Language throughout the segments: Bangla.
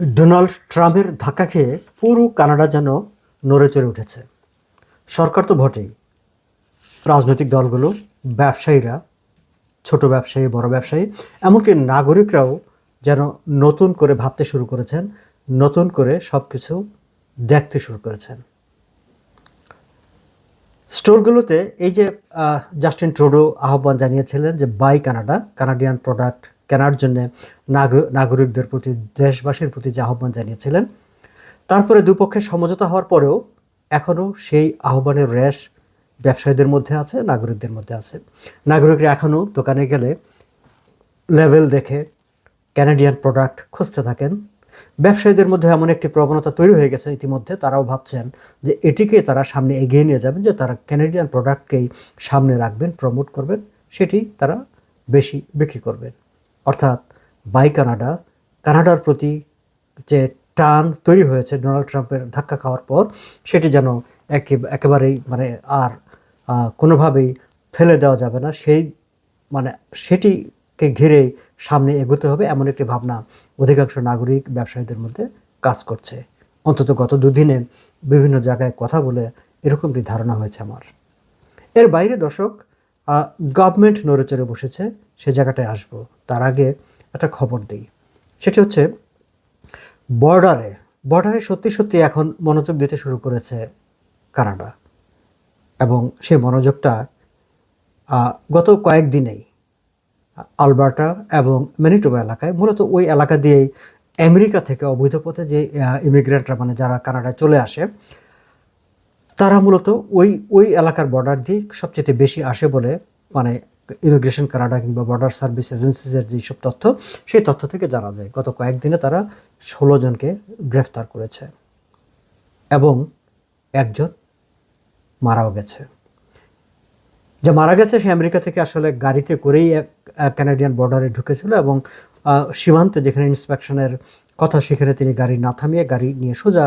ডোনাল্ড ট্রাম্পের ধাক্কা খেয়ে পুরো কানাডা যেন নড়ে চড়ে উঠেছে। সরকার তো ভোটেই রাজনৈতিক দলগুলো, ব্যবসায়ীরা, ছোট ব্যবসায়ী, বড় ব্যবসায়ী, এমনকি নাগরিকরাও যেন নতুন করে ভাবতে শুরু করেছেন, নতুন করে সব কিছু দেখতে শুরু করেছেন। স্টোরগুলোতে এই যে জাস্টিন ট্রুডো আহ্বান জানিয়েছিলেন যে, বাই কানাডা, কানাডিয়ান প্রোডাক্ট কেনার জন্য নাগ- নাগরিকদের প্রতি, দেশবাসীর প্রতি যে আহ্বান জানিয়েছিলেন, তারপরে দুপক্ষের সমঝোতা হওয়ার পরেও এখনও সেই আহ্বানের র্যাশ ব্যবসায়ীদের মধ্যে আছে, নাগরিকদের মধ্যে আছে। নাগরিকরা এখনও দোকানে গেলে লেভেল দেখে ক্যানাডিয়ান প্রোডাক্ট খুঁজতে থাকেন। ব্যবসায়ীদের মধ্যে এমন একটি প্রবণতা তৈরি হয়ে গেছে ইতিমধ্যে, তারাও ভাবছেন যে এটিকে তারা সামনে এগিয়ে নিয়ে যাবেন, যে তারা ক্যানাডিয়ান প্রোডাক্টকেই সামনে রাখবেন প্রমোট করবেন, সেটি তারা বেশি বিক্রি করবেন। অর্থাৎ বাই কানাডা, কানাডার প্রতি যে টান তৈরি হয়েছে ডোনাল্ড ট্রাম্পের ধাক্কা খাওয়ার পর, সেটি যেন একে- একেবারেই মানে আর কোনোভাবেই ফেলে দেওয়া যাবে না। সেই মানে সেটিকে ঘিরে সামনে এগোতে হবে এমন একটি ভাবনা অধিকাংশ নাগরিক ব্যবসায়ীদের মধ্যে কাজ করছে। অন্তত গত দুদিনে বিভিন্ন জায়গায় কথা বলে এরকমটি ধারণা হয়েছে আমার। এর বাইরে দর্শক গভর্নমেন্ট নড়েচড়ে বসেছে, সে জায়গাটায় আসব, তার আগে একটা খবর দিই। সেটি হচ্ছে বর্ডারে বর্ডারে সত্যি সত্যি এখন মনোযোগ দিতে শুরু করেছে কানাডা। এবং সেই মনোযোগটা গত কয়েকদিনেই আলবার্টা এবং ম্যানিটোবা এলাকায়, মূলত ওই এলাকা দিয়েই আমেরিকা থেকে অবৈধ পথে যে ইমিগ্রেন্টরা মানে যারা কানাডায় চলে আসে তারা মূলত ওই ওই এলাকার বর্ডার দিয়ে সবচেয়ে বেশি আসে বলে মানে ইমিগ্রেশন কানাডা কিংবা বর্ডার সার্ভিস এজেন্সিসের যেসব তথ্য, সেই তথ্য থেকে জানা যায়। গত কয়েকদিনে তারা ষোলো জনকে গ্রেফতার করেছে এবং একজন মারাও গেছে। যে মারা গেছে, সে আমেরিকা থেকে আসলে গাড়িতে করেই এক কানাডিয়ান বর্ডারে ঢুকেছিল এবং সীমান্তে যেখানে ইন্সপেকশনের কথা, সেখানে তিনি গাড়ি না থামিয়ে গাড়ি নিয়ে সোজা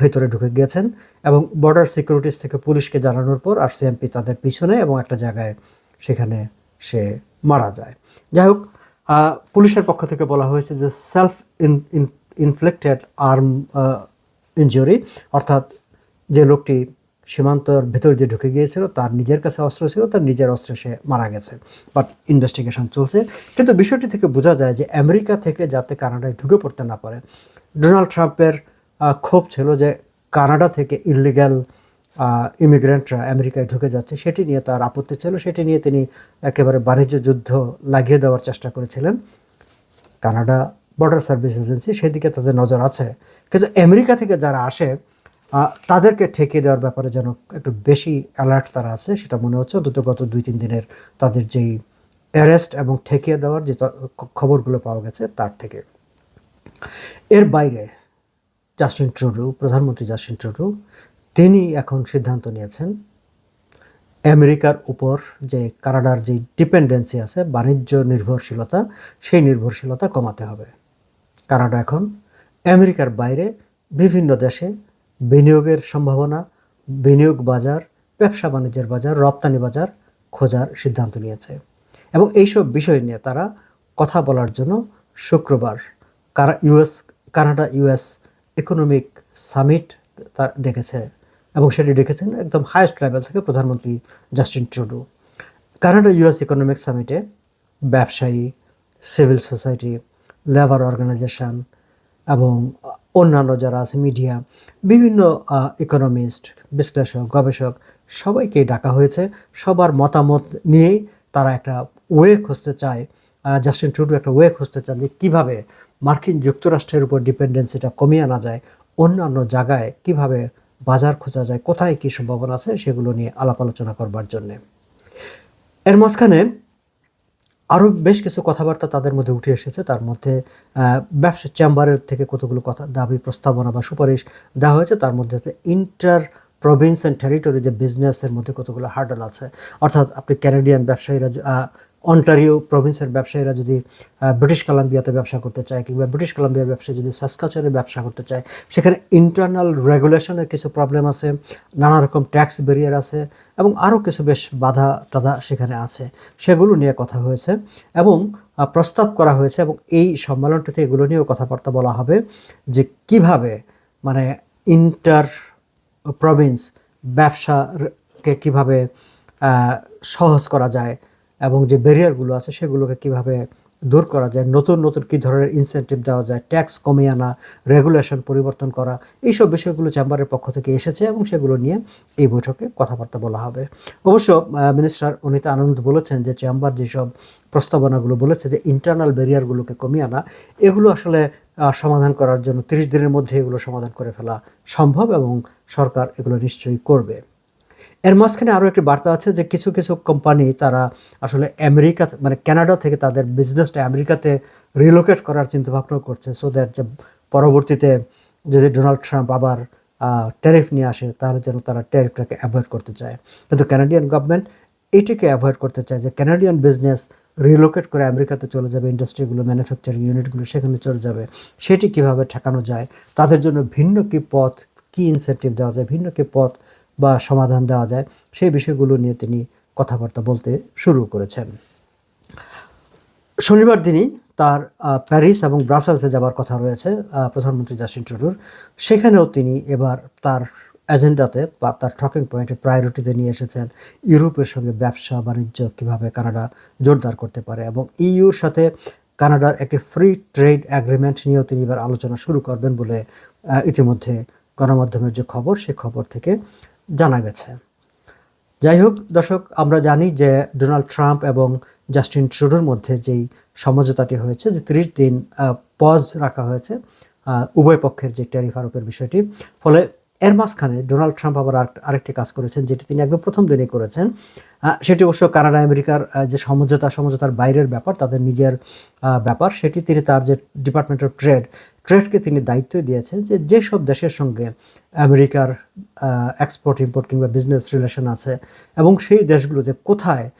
ভেতরে ঢুকে গিয়েছেন এবং বর্ডার সিকিউরিটিস থেকে পুলিশকে জানানোর পর আর সিএমপি তাদের পিছনে এবং একটা জায়গায় সেখানে সে মারা যায়। যাই হোক পুলিশের পক্ষ থেকে বলা হয়েছে যে সেলফ ইনফ্লেক্টেড আর্ম ইনজুরি অর্থাৎ যে লোকটি সীমান্তর ভেতর দিয়ে ঢুকে গিয়েছিল, তার নিজের কাছে অস্ত্র ছিল, তার নিজের অস্ত্রে সে মারা গেছে। বাট ইনভেস্টিগেশন চলছে। কিন্তু বিষয়টি থেকে বোঝা যায় যে আমেরিকা থেকে যাতে কানাডায় ঢুকে পড়তে না পারে, ডোনাল্ড ট্রাম্পের ক্ষোভ ছিল যে কানাডা থেকে ইলিগ্যাল ইমিগ্রেন্টরা আমেরিকায় ঢুকে যাচ্ছে, সেটি নিয়ে তার আপত্তি ছিল, সেটি নিয়ে তিনি একেবারে বাণিজ্য যুদ্ধ লাগিয়ে দেওয়ার চেষ্টা করেছিলেন। কানাডা বর্ডার সার্ভিস এজেন্সি সেদিকে তাদের নজর আছে। কিন্তু আমেরিকা থেকে যারা আসে তাদেরকে ঠেকিয়ে দেওয়ার ব্যাপারে যেন একটু বেশি অ্যালার্ট তারা আছে, সেটা মনে হচ্ছে অন্তত গত দুই তিন দিনের তাদের যেই অ্যারেস্ট এবং ঠেকিয়ে দেওয়ার যে খবরগুলো পাওয়া গেছে, তার থেকে। এর বাইরে জাস্টিন ট্রুডু প্রধানমন্ত্রী জাস্টিন ট্রুডু তিনি এখন সিদ্ধান্ত নিয়েছেন আমেরিকার উপর যে কানাডার যে ডিপেন্ডেন্সি আছে, বাণিজ্য নির্ভরশীলতা, সেই নির্ভরশীলতা কমাতে হবে। কানাডা এখন আমেরিকার বাইরে বিভিন্ন দেশে বিনিয়োগের সম্ভাবনা, বিনিয়োগ বাজার, ব্যবসা বাণিজ্যের বাজার, রপ্তানি বাজার খোঁজার সিদ্ধান্ত নিয়েছে। এবং এইসব বিষয় নিয়ে তারা কথা বলার জন্য শুক্রবার কারা US Canada US economic summit তার ডেকেছে এবং সেটি ডেকেছেন একদম হায়েস্ট লেভেল থেকে প্রধানমন্ত্রী Justin Trudeau Canada US economic সামিটে ব্যবসায়ী সিভিল সোসাইটি লেবার অর্গানাইজেশন এবং অন্যান্য যারা আছে মিডিয়া বিভিন্ন ইকোনমিস্ট বিশ্লেষক, গবেষক সবাইকে ডাকা হয়েছে। সবার মতামত নিয়েই তারা একটা ওয়ে খুঁজতে চায়। জাস্টিন ট্রুডু একটা ওয়ে খুঁজতে চান যে কীভাবে মার্কিন যুক্তরাষ্ট্রের উপর ডিপেন্ডেন্সিটা কমিয়ে আনা যায়, অন্যান্য জায়গায় কীভাবে বাজার খোঁজা যায়, কোথায় কী সম্ভাবনা আছে, সেগুলো নিয়ে আলাপ আলোচনা করবার জন্যে। এর মাঝখানে আরও বেশ কিছু কথাবার্তা তাদের মধ্যে উঠে এসেছে। তার মধ্যে ব্যবসা চেম্বারের থেকে কতগুলো কথা, দাবি, প্রস্তাবনা বা সুপারিশ দেওয়া হয়েছে। তার মধ্যে আছে ইন্টার প্রভিন্স অ্যান্ড টেরিটরি, যে বিজনেসের মধ্যে কতগুলো হার্ডেল আছে। অর্থাৎ আপনি ক্যানাডিয়ান ব্যবসায়ীরা অন্টারিও প্রভিন্সের ব্যবসায়ীরা যদি ব্রিটিশ কলাম্বিয়াতে ব্যবসা করতে চায় কিংবা ব্রিটিশ কলাম্বিয়ার ব্যবসায়ী যদি সাসকাচরে ব্যবসা করতে চায়, সেখানে ইন্টারনাল রেগুলেশনের কিছু প্রবলেম আছে নানা রকম ট্যাক্স ব্যারিয়ার আছে এবং আরও কিছু বেশ বাধা টাধা সেখানে আছে। সেগুলো নিয়ে কথা হয়েছে এবং প্রস্তাব করা হয়েছে এবং এই সম্মেলনটিতে এগুলো নিয়েও কথাবার্তা বলা হবে যে কীভাবে মানে ইন্টার প্রভিন্স ব্যবসাকে কীভাবে সহজ করা যায় এবং যে ব্যারিয়ারগুলো আছে সেগুলোকে কীভাবে দূর করা যায়, নতুন নতুন কী ধরনের ইনসেন্টিভ দেওয়া যায় ট্যাক্স কমিয়ে আনা রেগুলেশন পরিবর্তন করা, এইসব বিষয়গুলো চেম্বারের পক্ষ থেকে এসেছে এবং সেগুলো নিয়ে এই বৈঠকে কথাবার্তা বলা হবে। অবশ্য মিনিস্টার অনিতা আনন্দ বলেছেন যে চেম্বার যেসব প্রস্তাবনাগুলো বলেছে যে ইন্টারনাল ব্যারিয়ারগুলোকে কমিয়ে আনা, এগুলো আসলে সমাধান করার জন্য তিরিশ দিনের মধ্যে এগুলো সমাধান করে ফেলা সম্ভব এবং সরকার এগুলো নিশ্চয়ই করবে। এর মাঝখানে আরও একটি বার্তা আছে যে কিছু কিছু কোম্পানি তারা আসলে আমেরিকা মানে কানাডা থেকে তাদের বিজনেসটা আমেরিকাতে রিলোকেট করার চিন্তা ভাবনা করছে। সো দ্যাট যে পরবর্তীতে যদি ডোনাল্ড ট্রাম্প আবার ট্যারিফ নিয়ে আসে, তাহলে যেন তারা ট্যারিফটাকে অ্যাভয়েড করতে চায়। কিন্তু কানাডিয়ান গভর্নমেন্ট এটিকে অ্যাভয়েড করতে চায় যে কানাডিয়ান বিজনেস রিলোকেট করে আমেরিকাতে চলে যাবে ইন্ডাস্ট্রিগুলো ম্যানুফ্যাকচারিং ইউনিটগুলো সেখানে চলে যাবে। সেটি কীভাবে ঠেকানো যায়? তাদের জন্য ভিন্ন কী পথ, কী ইনসেন্টিভ দেওয়া যায়? ভিন্ন কী পথ বা সমাধান দেওয়া যায়, সেই বিষয়গুলো নিয়ে তিনি কথাবার্তা বলতে শুরু করেছেন। শনিবার দিনই তার প্যারিস এবং ব্রাসেলসে যাবার কথা রয়েছে প্রধানমন্ত্রী জাস্টিন ট্রুডোর। সেখানেও তিনি এবার তার এজেন্ডাতে বা তার টকিং পয়েন্টে প্রায়োরিটিতে নিয়ে এসেছেন ইউরোপের সঙ্গে ব্যবসা, বাণিজ্য, কীভাবে কানাডা জোরদার করতে পারে এবং ইউর সাথে কানাডার একটি ফ্রি ট্রেড অ্যাগ্রিমেন্ট নিয়েও তিনি এবার আলোচনা শুরু করবেন বলে ইতিমধ্যে গণমাধ্যমের যে খবর, সে খবর থেকে জানা গেছে। যাই হোক, দর্শক, আমরা জানি যে ডোনাল্ড ট্রাম্প এবং জাস্টিন ট্রুডোর মধ্যে যেই সমঝোতাটি হয়েছে, যে ত্রিশ দিন পজ রাখা হয়েছে উভয় পক্ষের যে ট্যারিফ আরোপের বিষয়টি, ফলে এর মাঝখানে ডোনাল্ড ট্রাম্প আবার আরেক- আরেকটি কাজ করেছেন, যেটি তিনি একদম প্রথম দিনেই করেছেন। সেটি অবশ্য কানাডা, আমেরিকার যে সমঝোতা, সমঝোতার বাইরের ব্যাপার, তাদের নিজের ব্যাপার, সেটি তিনি তার যে ডিপার্টমেন্ট অফ ট্রেড ট্রেডকে তিনি দায়িত্ব দিয়েছেন যে যেসব দেশের সঙ্গে আমেরিকার এক্সপোর্ট ইম্পোর্ট কিংবা বিজনেস রিলেশন আছে এবং সেই দেশগুলোতে কোথায়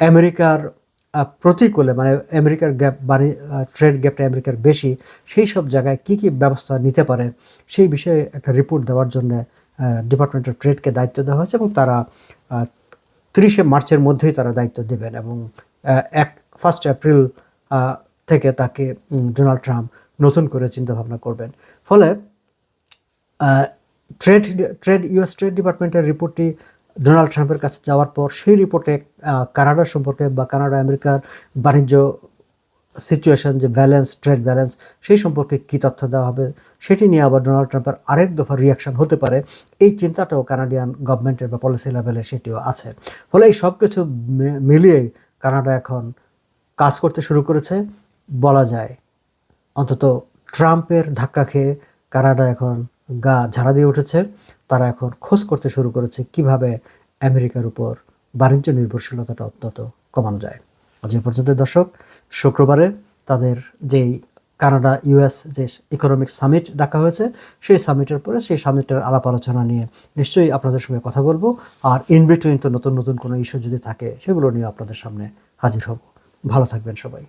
আমেরিকার প্রতিকূলে মানে আমেরিকার গ্যাপ বাণী ট্রেড গ্যাপটা আমেরিকার বেশি, সেই সব জায়গায় কী কী ব্যবস্থা নিতে পারে সেই বিষয়ে একটা রিপোর্ট দেওয়ার জন্য ডিপার্টমেন্ট অফ ট্রেডকে দায়িত্ব দেওয়া হয়েছে এবং তারা তিরিশে মার্চের মধ্যেই তারা দায়িত্ব দেবেন এবং এক ফার্স্ট এপ্রিল থেকে তাকে ডোনাল্ড ট্রাম্প নতুন করে চিন্তাভাবনা করবেন। ফলে ট্রেড ট্রেড ইউএস ট্রেড ডিপার্টমেন্টের রিপোর্টটি ডোনাল্ড ট্রাম্পের কাছে যাওয়ার পর সেই রিপোর্টে কানাডা সম্পর্কে বা কানাডা আমেরিকার বাণিজ্য সিচুয়েশন যে ব্যালেন্স ট্রেড ব্যালেন্স সেই সম্পর্কে কী তথ্য দেওয়া হবে, সেটি নিয়ে আবার ডোনাল্ড ট্রাম্পের আরেক দফা রিয়াকশন হতে পারে। এই চিন্তাটাও কানাডিয়ান গভর্নমেন্টের বা পলিসি লেভেলে সেটিও আছে। ফলে এই সব কিছু মিলিয়ে কানাডা এখন কাজ করতে শুরু করেছে। বলা যায় অন্তত ট্রাম্পের ধাক্কা খেয়ে কানাডা এখন গা ঝাড়া দিয়ে উঠেছে। তারা এখন খোঁজ করতে শুরু করেছে কীভাবে আমেরিকার উপর বাণিজ্য নির্ভরশীলতাটা অন্তত কমানো যায়। এ পর্যন্ত দর্শক, শুক্রবারে তাদের যেই কানাডা ইউএস যে ইকোনমিক সামিট ডাকা হয়েছে, সেই সামিটের পরে সেই সামিটের আলাপ আলোচনা নিয়ে নিশ্চয়ই আপনাদের সঙ্গে কথা বলব। আর ইন বিটুইন তো নতুন নতুন কোনো ইস্যু যদি থাকে, সেগুলো নিয়ে আপনাদের সামনে হাজির হব। ভালো থাকবেন সবাই।